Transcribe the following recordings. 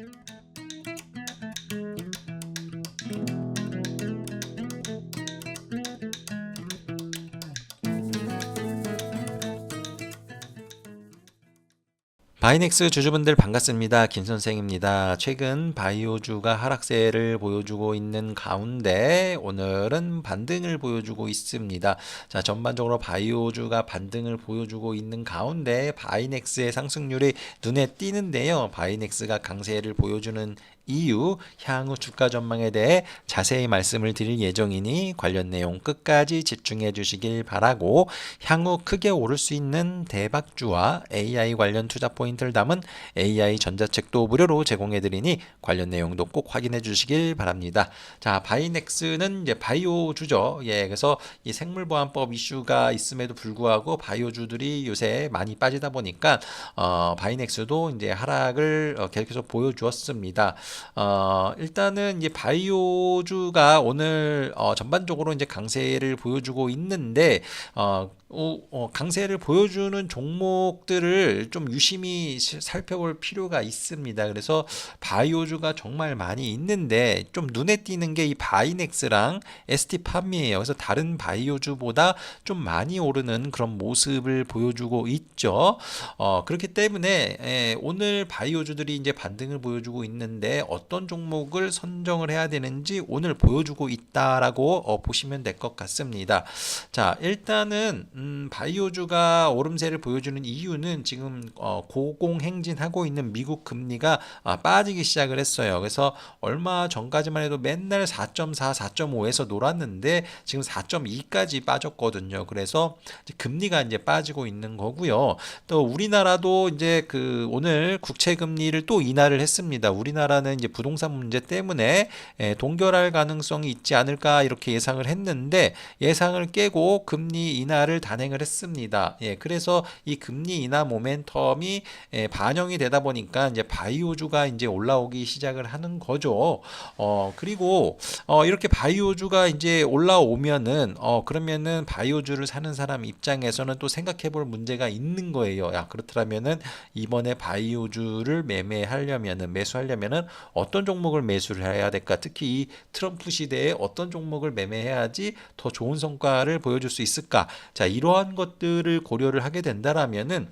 Thank you. 바이넥스 주주분들 반갑습니다. 김 선생입니다. 최근 바이오주가 하락세를 보여주고 있는 가운데 오늘은 반등을 보여주고 있습니다. 자, 전반적으로 바이오주가 반등을 보여주고 있는 가운데 바이넥스의 상승률이 눈에 띄는데요. 바이넥스가 강세를 보여주는 이유, 향후 주가 전망에 대해 자세히 말씀을 드릴 예정이니 관련 내용 끝까지 집중해 주시길 바라고 향후 크게 오를 수 있는 대박주와 AI 관련 투자 포인트를 담은 AI 전자책도 무료로 제공해 드리니 관련 내용도 꼭 확인해 주시길 바랍니다. 자, 바이넥스는 이제 바이오주죠. 예, 그래서 이 생물보안법 이슈가 있음에도 불구하고 바이오주들이 요새 많이 빠지다 보니까 어, 바이넥스도 이제 하락을 어, 계속해서 보여주었습니다. 어, 일단은 이제 바이오주가 오늘 어, 전반적으로 이제 강세를 보여주고 있는데 어, 어, 어, 강세를 보여주는 종목들을 좀 유심히 시- 살펴볼 필요가 있습니다. 그래서 바이오주가 정말 많이 있는데 좀 눈에 띄는 게 이 바이넥스랑 ST팜이에요. 그래서 다른 바이오주보다 좀 많이 오르는 그런 모습을 보여주고 있죠. 어, 그렇기 때문에 에, 오늘 바이오주들이 이제 반등을 보여주고 있는데 어떤 종목을 선정을 해야 되는지 오늘 보여주고 있다라고 어, 보시면 될 것 같습니다. 자, 일단은 음, 바이오주가 오름세를 보여주는 이유는 지금 어, 고공행진하고 있는 미국 금리가 아, 빠지기 시작을 했어요. 그래서 얼마 전까지만 해도 맨날 4.4, 4.5에서 놀았는데 지금 4.2까지 빠졌거든요. 그래서 이제 금리가 이제 빠지고 있는 거고요. 또 우리나라도 이제 그 오늘 국채 금리를 또 인하를 했습니다. 우리나라는 이제 부동산 문제 때문에 예, 동결할 가능성이 있지 않을까 이렇게 예상을 했는데 예상을 깨고 금리 인하를 단행을 했습니다. 예, 그래서 이 금리 인하 모멘텀이 예, 반영이 되다 보니까 이제 바이오주가 이제 올라오기 시작을 하는 거죠. 어, 그리고 어, 이렇게 바이오주가 이제 올라오면은 어, 그러면은 바이오주를 사는 사람 입장에서는 또 생각해 볼 문제가 있는 거예요. 야, 그렇다면은 이번에 바이오주를 매매하려면은 매수하려면은 어떤 종목을 매수를 해야 될까? 특히 이 트럼프 시대에 어떤 종목을 매매해야지 더 좋은 성과를 보여줄 수 있을까? 자, 이러한 것들을 고려를 하게 된다라면은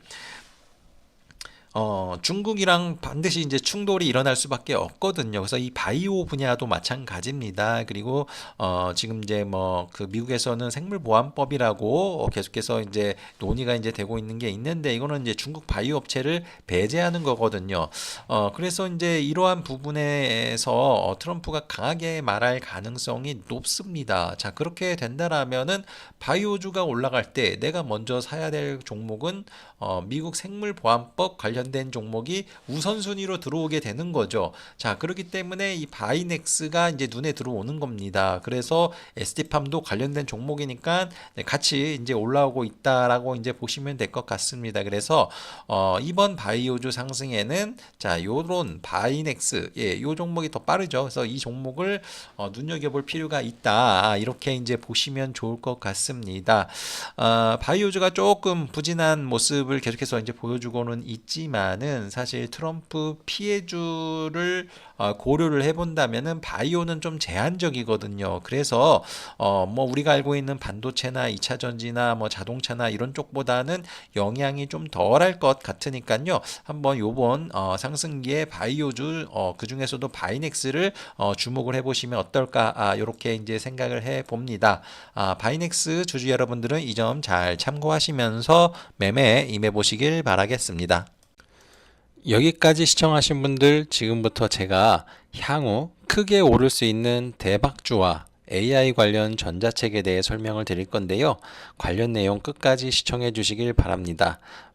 어, 중국이랑 반드시 이제 충돌이 일어날 수밖에 없거든요. 그래서 이 바이오 분야도 마찬가지입니다. 그리고 어, 지금 이제 뭐 그 미국에서는 생물보안법이라고 어, 계속해서 이제 논의가 이제 되고 있는 게 있는데 이거는 이제 중국 바이오 업체를 배제하는 거거든요. 어, 그래서 이제 이러한 부분에서 어, 트럼프가 강하게 말할 가능성이 높습니다. 자, 그렇게 된다라면은 바이오주가 올라갈 때 내가 먼저 사야 될 종목은 어, 미국 생물보안법 관련 된 종목이 우선순위로 들어오게 되는 거죠. 자, 그렇기 때문에 이 바이넥스가 이제 눈에 들어오는 겁니다. 그래서 ST팜도 관련된 종목이니까 네, 같이 이제 올라오고 있다라고 이제 보시면 될 것 같습니다. 그래서 어, 이번 바이오주 상승에는 자, 요런 바이넥스 예, 요 종목이 더 빠르죠. 그래서 이 종목을 어, 눈여겨볼 필요가 있다. 이렇게 이제 보시면 좋을 것 같습니다. 어, 바이오주가 조금 부진한 모습을 계속해서 이제 보여주고는 있지만 은 사실 트럼프 피해주를 어, 고려를 해본다면은 바이오는 좀 제한적이거든요. 그래서 어, 뭐 우리가 알고 있는 반도체나 2차 전지나 뭐 자동차나 이런 쪽보다는 영향이 좀 덜할 것 같으니까요. 한번 요번 어, 상승기에 바이오주 어, 그 중에서도 바이넥스를 어, 주목을 해보시면 어떨까? 아, 이렇게 이제 생각을 해 봅니다. 아, 바이넥스 주주 여러분들은 이 점 잘 참고하시면서 매매에 임해 보시길 바라겠습니다. 여기까지 시청하신 분들 지금부터 제가 향후 크게 오를 수 있는 대박주와 AI 관련 전자책에 대해 설명을 드릴 건데요. 관련 내용 끝까지 시청해 주시길 바랍니다.